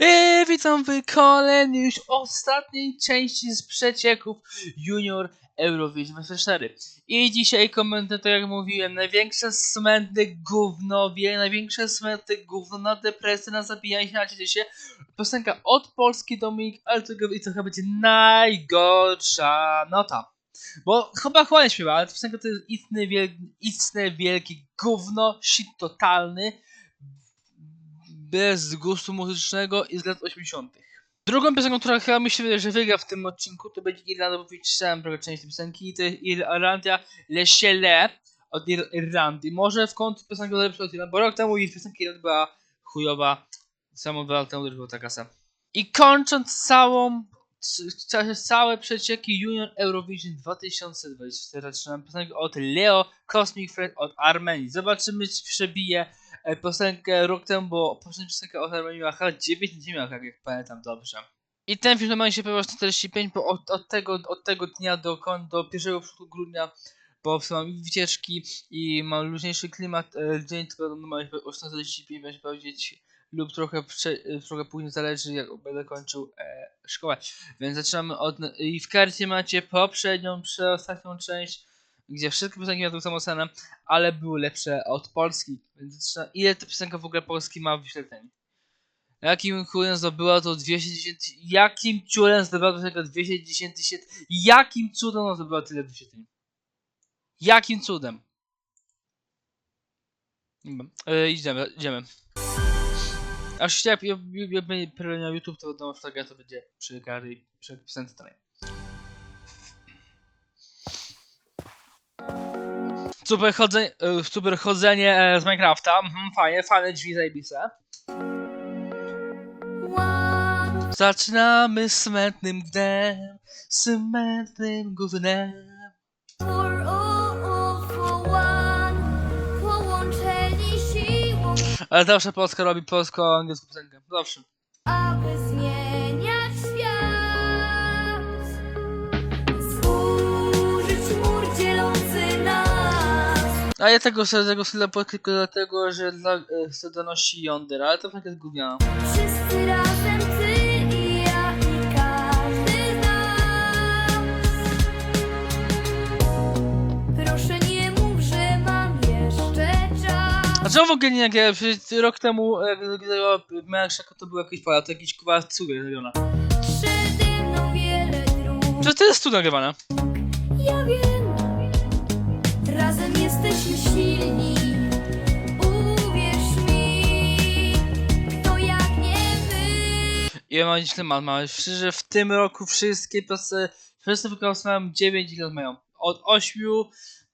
I witam w kolejnej już ostatniej części z przecieków Junior Eurovision 24. I dzisiaj komentuję, tak jak mówiłem, największe smętne gówno, wie, największe smętne gówno na depresję, na zabijanie się, na się. Piosenka od Polski Dominik, to i to chyba będzie najgorsza nota. Bo chyba chłodnie śpiewa, ale piosenka to jest istne, wiel istne wielkie gówno, shit totalny bez gustu muzycznego i z lat 80. Drugą piosenką, która chyba wydaje, że wygra w tym odcinku, to będzie Irlanda, bo wyczytałem trochę część tej piosenki to jest Irlandia Le od Ir Irlandii. Może w końcu piosenka lepsza od Irlandii, bo rok temu jej piosenka Irlandii była chujowa, samo dwa lata temu też była taka sama. I kończąc całą, ca- całe przecieki Junior Eurovision 2024, zaczynam piosenkę od Leo Cosmic Friend od Armenii. Zobaczymy, czy przebije piosenkę rok temu, bo od Armenii miała chyba 9 nie miała, jak pamiętam dobrze. I ten film normalnie się pojawił 45, bo od, od, tego, od tego dnia do, do 1 grudnia bo mam wycieczki i mam luźniejszy klimat, e, dzień tylko normalnie o 45 będzie powiedzieć lub trochę, prze, e, trochę później zależy jak będę kończył e, szkołę. Więc zaczynamy od... i w karcie macie poprzednią, przedostatnią część, gdzie wszystkie piosenki miały tą samą cenę, ale były lepsze od Polski. Więc ile ta piosenka w ogóle Polski ma wyświetleń? Jakim chujem zdobyła to 210 Jakim ciulem zdobyła to piosenka 210 tysięcy? Jakim cudem ona zdobyła tyle wyświetleń? Jakim cudem? E, idziemy, idziemy. A już jak jak- jak będzie na YouTube, to wiadomo, że tak to będzie przy każdej przy piosence dalej. Super chodzenie, e, super chodzenie z Minecrafta. Mhm, fajnie, fajne drzwi zajebiste. Zaczynamy smętnym dnem, smętnym gównem. Ale zawsze Polska robi polsko-angielską piosenkę. Zawsze. A ja tego sobie tego styla tylko dlatego, że dla, e, chcę donosi Yonder, ale to tak jest gówniana. Wszyscy razem, ty i ja i każdy z nas. Proszę nie mów, że mam jeszcze czas. A czemu w ogóle nie nagrałem? Przecież rok temu, jak Szako, to był jakiś pola, to jakiś kuba cugier zrobiona. Przede mną wiele dróg. Przecież to jest tu nagrywane. Ja wiem, jesteśmy silni. Uwierz mi, kto jak nie my. I ja mam dziś temat, mamy że w tym roku wszystkie piosenki, wszyscy wykonawcy mają 9 lat mają. Od 8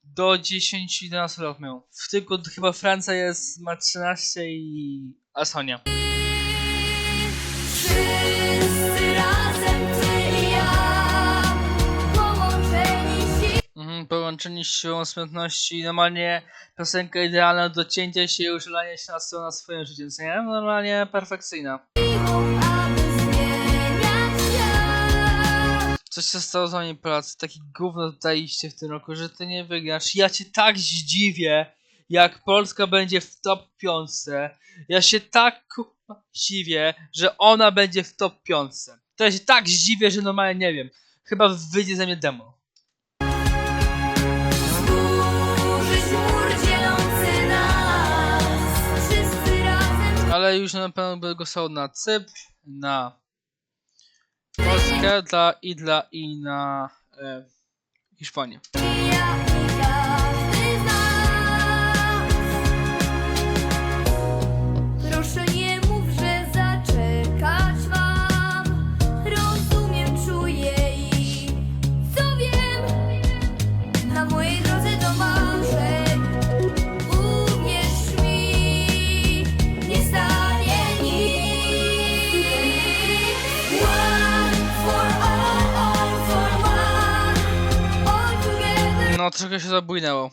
do 10-11 lat mają. W tylko chyba Francja jest, ma 13 i Estonia. Wszyscy Połączeni z siłą smętności, normalnie piosenka idealna do cięcia się i użalania się na, swoje- na swoje życie, co nie? Normalnie perfekcyjna. Coś się stało z wami Polacy, taki gówno daliście w tym roku, że ty nie wygrasz. Ja cię tak zdziwię, jak Polska będzie w top 5. Ja się tak kurwa zdziwię, że ona będzie w top 5. To ja się tak zdziwię, że normalnie nie wiem. Chyba wyjdzie ze mnie demo. Ale już na pewno będę głosował na Cypr, na Polskę dla, i dla i na e, Hiszpanię. No trochę się zabójnęło.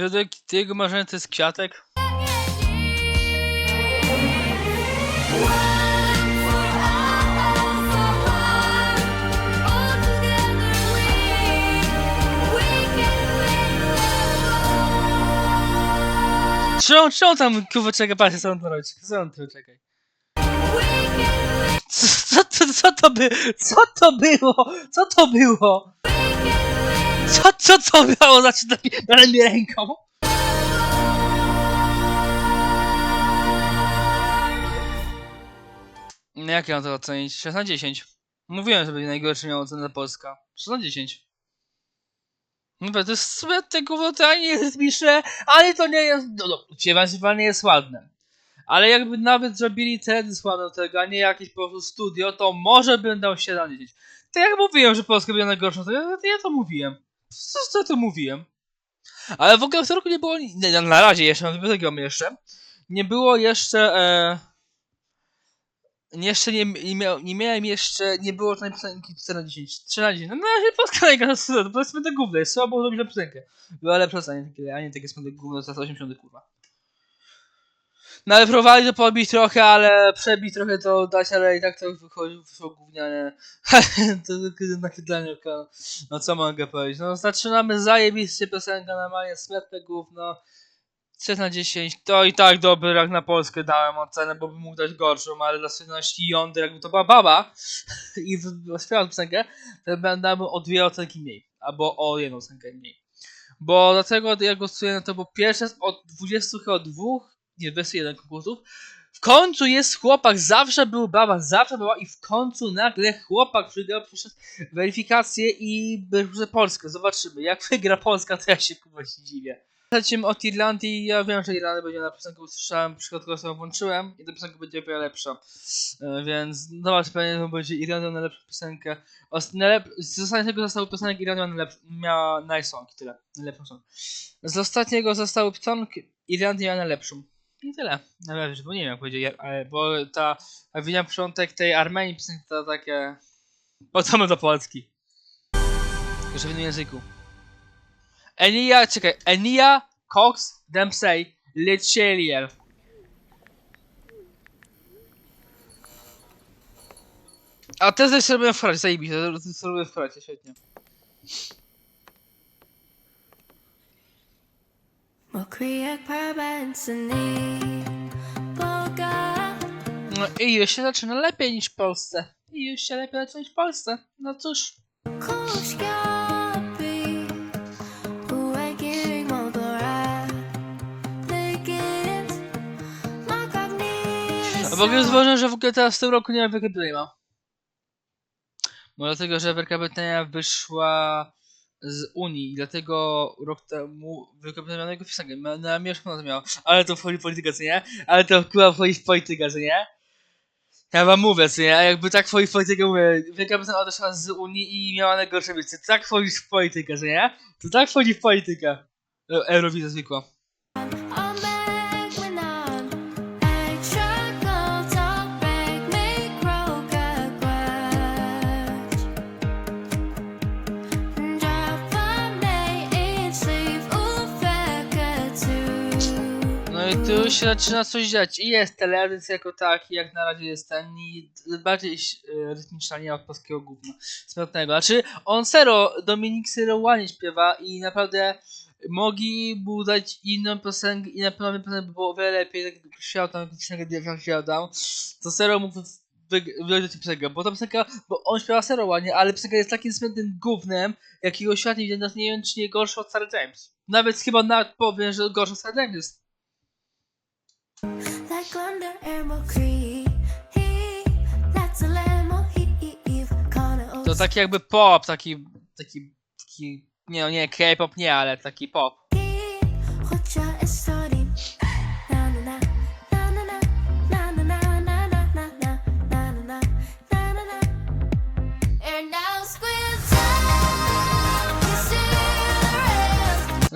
Środek jego marzenia to jest kwiatek. Czemu, czemu tam kurwa czeka, patrz, co on tu robi, co on tu czekaj. Co, co, co, co to by, co to było, co to było? Co, co to było, znaczy na mnie ręką? No jak ja mam to ocenić? 6 na 10. Mówiłem, że będzie najgorszy miał ocenę Polska. 6 na 10. Mówię, to jest tego gówno, to nie jest misze, ale to nie jest, no, no uciewanie nie jest ładne. Ale jakby nawet zrobili teledysk ładny tego, a nie jakieś po prostu studio, to może dał 7 na 10. To jak mówiłem, że Polska będzie najgorszą, to ja, to ja to mówiłem. Co, co to mówiłem? Ale w ogóle w tym roku nie było, ni- nie, na razie jeszcze, na tego jeszcze, nie było jeszcze, e, jeszcze nie, nie, miał, nie miałem jeszcze, nie było żadnej piosenki 4 na 10, 3 na 10. No na razie Polska najgorsza, to powiedzmy to gówno, jest słabo zrobić na piosenkę. Była lepsza, a nie takie, a nie takie smutne gówno za 80 kurwa. Ale próbowali to podbić trochę, ale przebić trochę to dać, ale i tak to wychodzi, wyszło gówniane. to tylko nakrydlenie, no co mogę powiedzieć. No zaczynamy zajebiście piosenka, normalnie smutne gówno. 3 na 10, to i tak dobry jak na Polskę dałem ocenę, bo bym mógł dać gorszą, ale dla świetności jąder, jakby to była baba i śpiewał piosenkę, to dałbym o dwie ocenki mniej, albo o jedną ocenkę mniej. Bo dlatego ja głosuję na to, bo pierwsze od 22, nie 21 konkursów, w końcu jest chłopak, zawsze był baba, zawsze była i w końcu nagle chłopak przygrał przez weryfikację i że Polskę. Zobaczymy, jak wygra Polska, to ja się kurwa się dziwię. Lecimy od Irlandii, ja wiem, że Irlandia będzie na piosenkę usłyszałem, przypadkowo sobie włączyłem i ta piosenka będzie wiele lepsza. E, więc zobacz, pewnie będzie Irlandia na lepszą piosenkę. Z ostatniego zostały piosenek Irlandia miała najsong tyle. Najlepszą song. Z ostatniego zostały piosenk Irlandia miała najlepszą. I tyle. Nie wiem jak powiedzieć, ale bo ta wina początek tej Armenii to takie... Potem do Polski. Jeszcze w innym języku. Enia, czekaj, Enia, Cox, Dempsey, Lechelier. A te robią w fracie, zajebiście, robią w świetnie. No i już się zaczyna lepiej niż w Polsce. I już się lepiej zaczyna niż w Polsce. No cóż. A w ogóle zauważyłem, że w ogóle teraz w tym roku nie ma Wielkiej Brytanii ma. Bo dlatego, że Wielka Brytania wyszła z Unii dlatego rok temu najgorszą piosenkę. Na mieszkanie to miała. Ale to wchodzi w politykę, co nie? Ale to chyba wchodzi w politykę, co nie? Ja wam mówię, co nie? Jakby tak wchodzi w politykę, mówię, Wielka odeszła z Unii i miała najgorsze miejsce. Tak wchodzi w politykę, co nie? To tak wchodzi w politykę. E- Eurowizja zwykła. I tu się zaczyna coś dziać. I jest teledysk jako taki, jak na razie jest ten i bardziej e, rytmiczna nie od polskiego gówna. Smutnego. Znaczy, on sero, Dominik Sero ładnie śpiewa i naprawdę mogli mu dać inną piosenkę i na pewno by było o wiele lepiej, tak jak śpiewał tam piosenkę Diafran śpiewał to Sero mógł wygrać tę piosenkę, bo ta piosenka, bo on śpiewa Sero ładnie, ale piosenka jest takim smutnym gównem, jakiego świat nie widział, nie wiem czy nie gorszy od Sarah James. Nawet chyba nawet powiem, że gorszy od Sarah James jest. Like Creek To taki jakby pop, taki, taki, taki, nie no nie, K-pop nie, ale taki pop.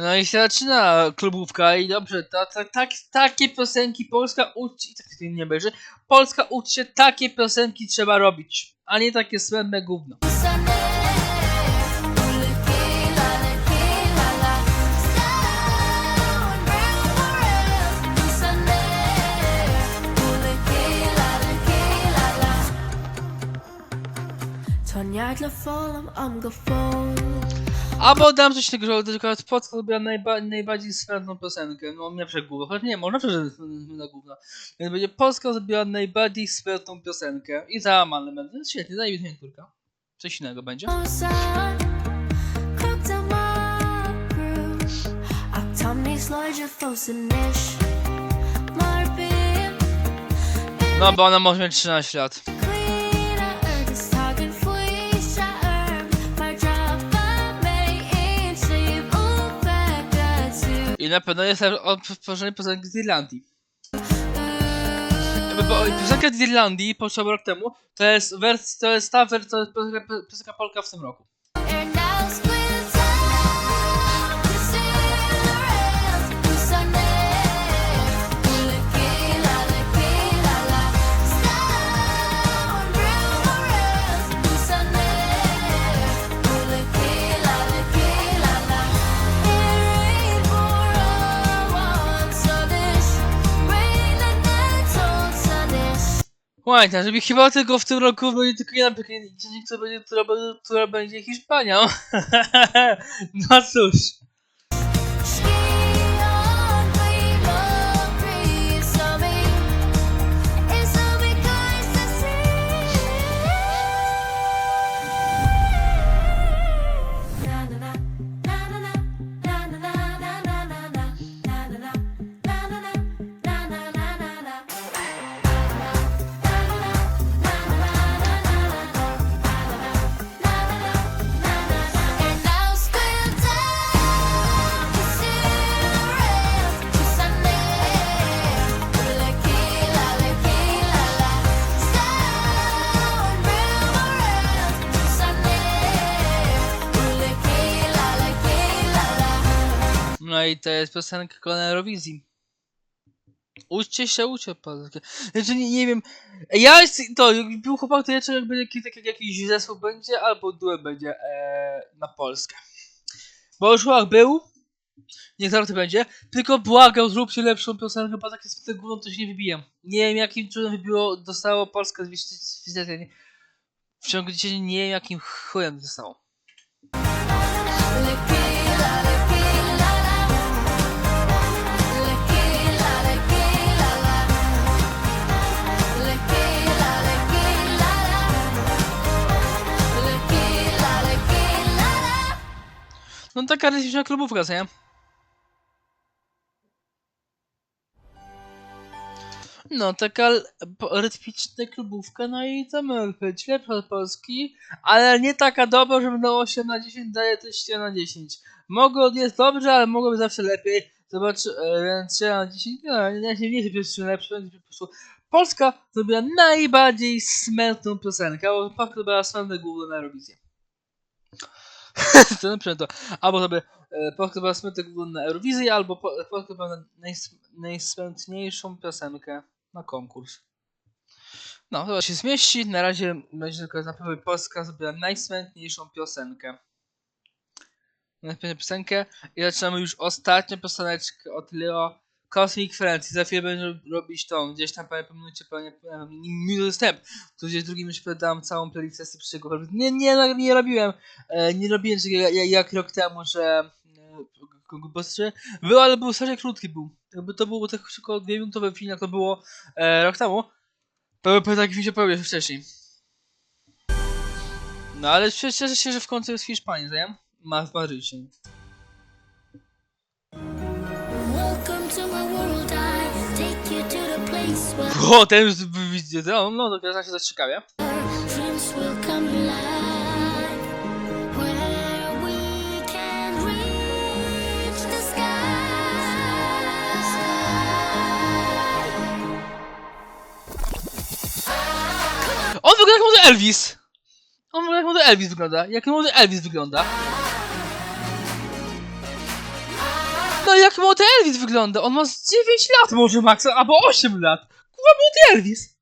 No i się zaczyna klubówka i dobrze, to, to, tak, takie piosenki Polska uczy, i tak nie będzie, Polska uczy takie piosenki trzeba robić, a nie takie słynne gówno. Tonight la fallen am gefallen Albo dam coś takiego, że tylko Polska lubiła najba, najbardziej swędną piosenkę, no nie przegłówno, chociaż nie, można przeżyć na gówno. Więc będzie Polska zrobiła najbardziej swędną piosenkę i załamane będę, świetnie, daj mi turka. Coś innego będzie. No bo ona może mieć 13 lat. I na pewno jest odtworzenie piosenki z Irlandii. Bo- piosenka z Irlandii powstała rok temu, to jest wers, to jest ta wersja, to jest piosenka, piosenka Polka w tym roku. Pamiętaj, żeby chyba tylko w tym roku będzie tylko jedna piosenka, która która będzie Hiszpanią. no cóż. To jest piosenka na Eurowizji. Uczcie się, uczcie polskie. Znaczy nie, nie wiem. Ja to, jak był chłopak, to ja czułem, jak będzie jakiś, tak, jakiś zespół będzie, albo duet będzie e, na Polskę. Bo już chłopak był. Niech zaraz to będzie. Tylko błagał, zróbcie lepszą piosenkę, bo takie z górą to się nie wybijam. Nie wiem jakim cudem wybiło, dostało Polskę z wizyty. W ciągu 10 nie wiem jakim chujem dostało. No taka rytmiczna klubówka, nie? No, taka rytmiczna klubówka, no i może być lepsza od Polski, ale nie taka dobra, że na 8 na 10 daje też 7 na 10. Mogło jest dobrze, ale mogłoby zawsze lepiej. Zobacz, e, więc 7 na 10, no, ja nie nie wiem, czy lepsze, po prostu Polska zrobiła najbardziej smętną piosenkę, bo Polska zrobiła smętne główne na Eurowizję. to na to. Albo sobie e, Polska na Eurowizji, albo po, Polska była najs, najsmętniejszą piosenkę na konkurs. No, to się zmieści. Na razie będzie tylko na pewno Polska zrobiła najsmętniejszą piosenkę. Najsmętniejszą piosenkę. I zaczynamy już ostatnią pioseneczkę od Leo Cosmic Friends. I za chwilę będę robić tą, gdzieś tam pewnie minuty wstęp. Tu gdzieś drugim już dam całą playlistę z przyszłego. Nie, nie, nie, nie robiłem. E, nie robiłem czegoś jak, jak rok temu, że Ghostbusters był, ale był strasznie krótki był. Jakby to było tak tylko dwie minutowe film, jak to było e, rok temu. Pewnie taki film się pojawił wcześniej. No ale cieszę się, że w końcu jest w Hiszpanii, nie? Ma w Madrycie. O, ten już widzicie, no, no to teraz się sky. On wygląda jak młody Elvis! On wygląda jak młody Elvis wygląda. Jak młody Elvis wygląda. ale jak młody Elvis wygląda? On ma z 9 lat może max, albo 8 lat. Kurwa młody Elvis.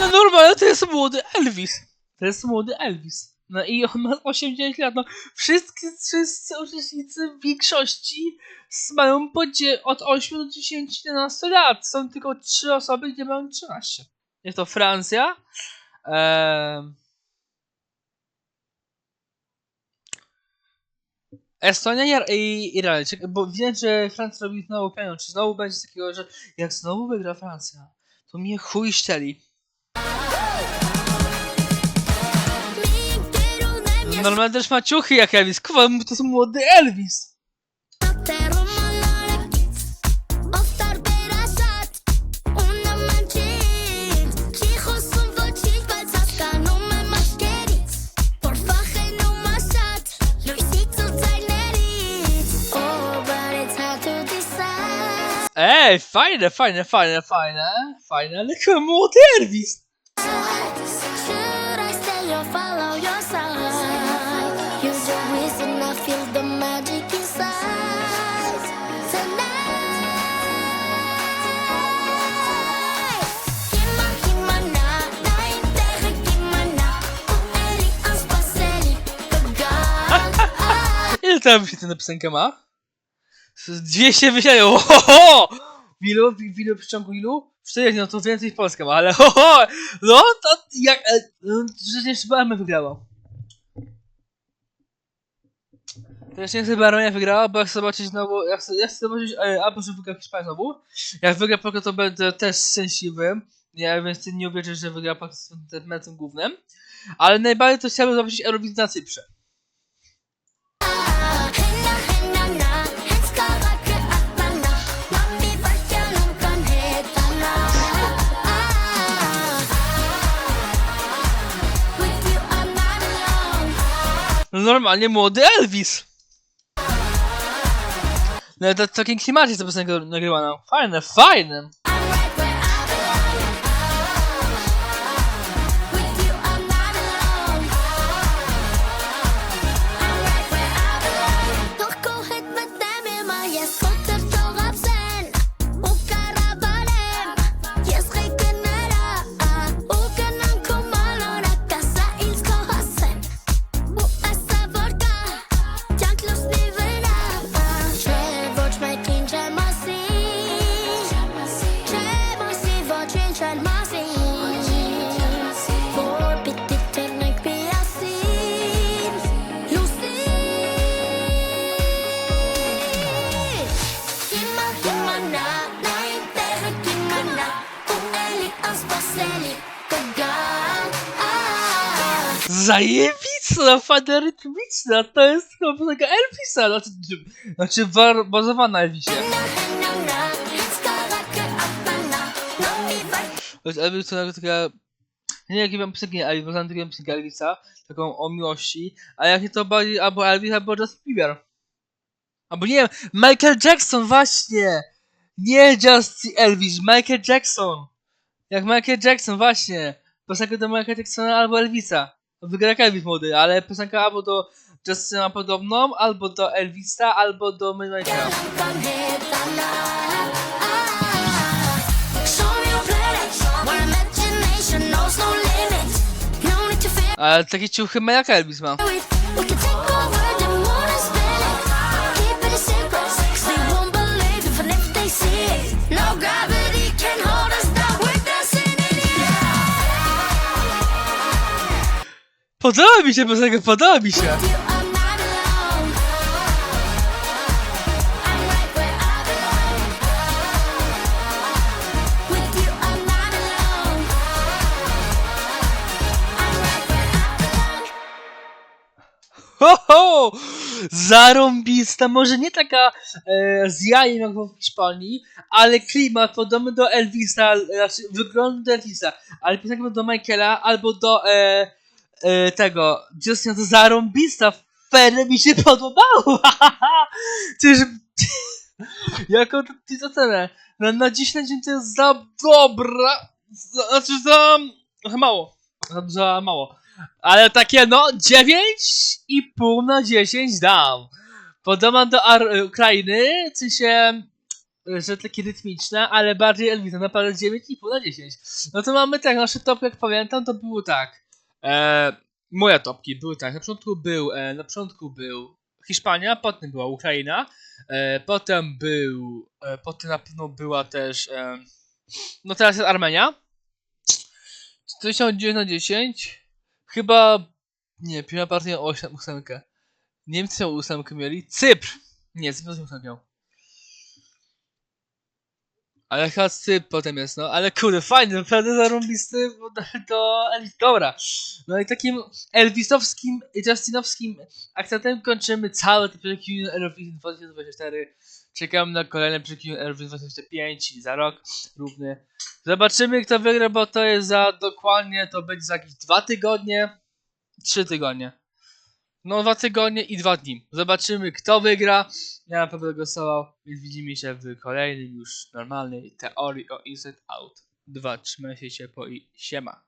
No normalnie to jest młody Elvis. To jest młody Elvis. No i on ma 8-9 lat. No wszystkie, wszyscy uczestnicy w większości mają po dzie- od 8 do 10, 11 lat. Są tylko 3 osoby, gdzie mają 13. Jest to Francja. em, Estonia i, i Bo wiem, że Francja robi znowu pieniądze. Czy znowu będzie coś takiego, że jak znowu wygra Francja, to mnie chuj szczeli. Normalnie też ma ciuchy jak Elvis. Kurwa, to jest młody Elvis. Ej, fajne, fajne, fajne, fajne, fajne, ale kurwa, młody Elvis. Ile tam się ta piosenka ma? Z 200 wysiają, ho, ho! W ilu, w, w ilu w ciągu ilu? 40, no to więcej Polska ma, ale ho, ho! No to jak, e, no, przecież chyba Emy wygrała. Jeszcze nie chcę Baronia wygrała, bo ja chcę zobaczyć znowu, ja chcę, ja chcę zobaczyć, e, albo że wygra Hiszpania znowu. Jak wygra Polska, to będę też szczęśliwy. Ja więc nie uwierzę, że wygra Polska z tym meczem głównym. Ale najbardziej to chciałbym zobaczyć Eurowizję na Cyprze. No normalnie młody Elvis. No to w takim klimacie ta piosenka nagrywana. Fajne, fajne. Zajebista, fajna rytmiczna. To jest chyba piosenka Elvisa. Znaczy, czy- znaczy war, bazowana na Elvisie. Jest Elvis, to taka... Nie jakie mam piosenki Elvis, bo znam taką piosenkę Elvisa. Taką o miłości. A jak nie to bardziej albo Elvis, albo Justin Bieber. Albo nie wiem, Michael Jackson, właśnie! Nie Justin Elvis, Michael Jackson! Jak Michael Jackson, właśnie! Piosenka do Michaela Jacksona albo Elvisa. Wygra Elvis młody, ale piosenka albo do Justina podobną, albo do Elvisa, albo do fear Ale takie ciuchy ma jak Elvis ma. Podoba mi się piosenka, podoba mi się! Ho, ho! Zarąbista, może nie taka e, z jajem jak w Hiszpanii, ale klimat podobny do Elvisa, znaczy wygląd do Elvisa, ale piosenka do Michaela albo do e, e, tego, Justina to zarąbista, fajnie mi się podobało, Czyż, jako to, ty cenę, na, na 10 na dzień to jest za dobra, za, znaczy za, za mało. to za mało. Ale takie no 9,5 na 10 dam. Podoba do Ar- Ukrainy, w sensie, że takie rytmiczne, ale bardziej Elvisa, naprawdę 9,5 na 10. No to mamy tak, nasze topy jak pamiętam to było tak. E, moje topki były tak, na początku był, e, na początku był Hiszpania, potem była Ukraina, e, potem był, e, potem na pewno była też, e, no teraz jest Armenia. 1009 na 10. Chyba, nie, pierwsza partia miała 8 ósemkę. Niemcy miał mieli. Cypr! Nie, Cypr miał. Ale chyba potem jest, no. Ale kurde, fajny, naprawdę zarąbisty bo to- to Elvis. Dobra. No i takim Elvisowskim, Justinowskim akcentem kończymy całe te przekiwy Eurovision 2024. Czekam na kolejne przekiwy Eurovision 2025 i za rok równy. Zobaczymy kto wygra, bo to jest za dokładnie, to będzie za jakieś dwa tygodnie, trzy tygodnie. No dwa tygodnie i dwa dni. Zobaczymy kto wygra. Ja na pewno głosował, więc widzimy się w kolejnej już normalnej teorii o Inside Out 2. Trzymajcie się ciepło i siema.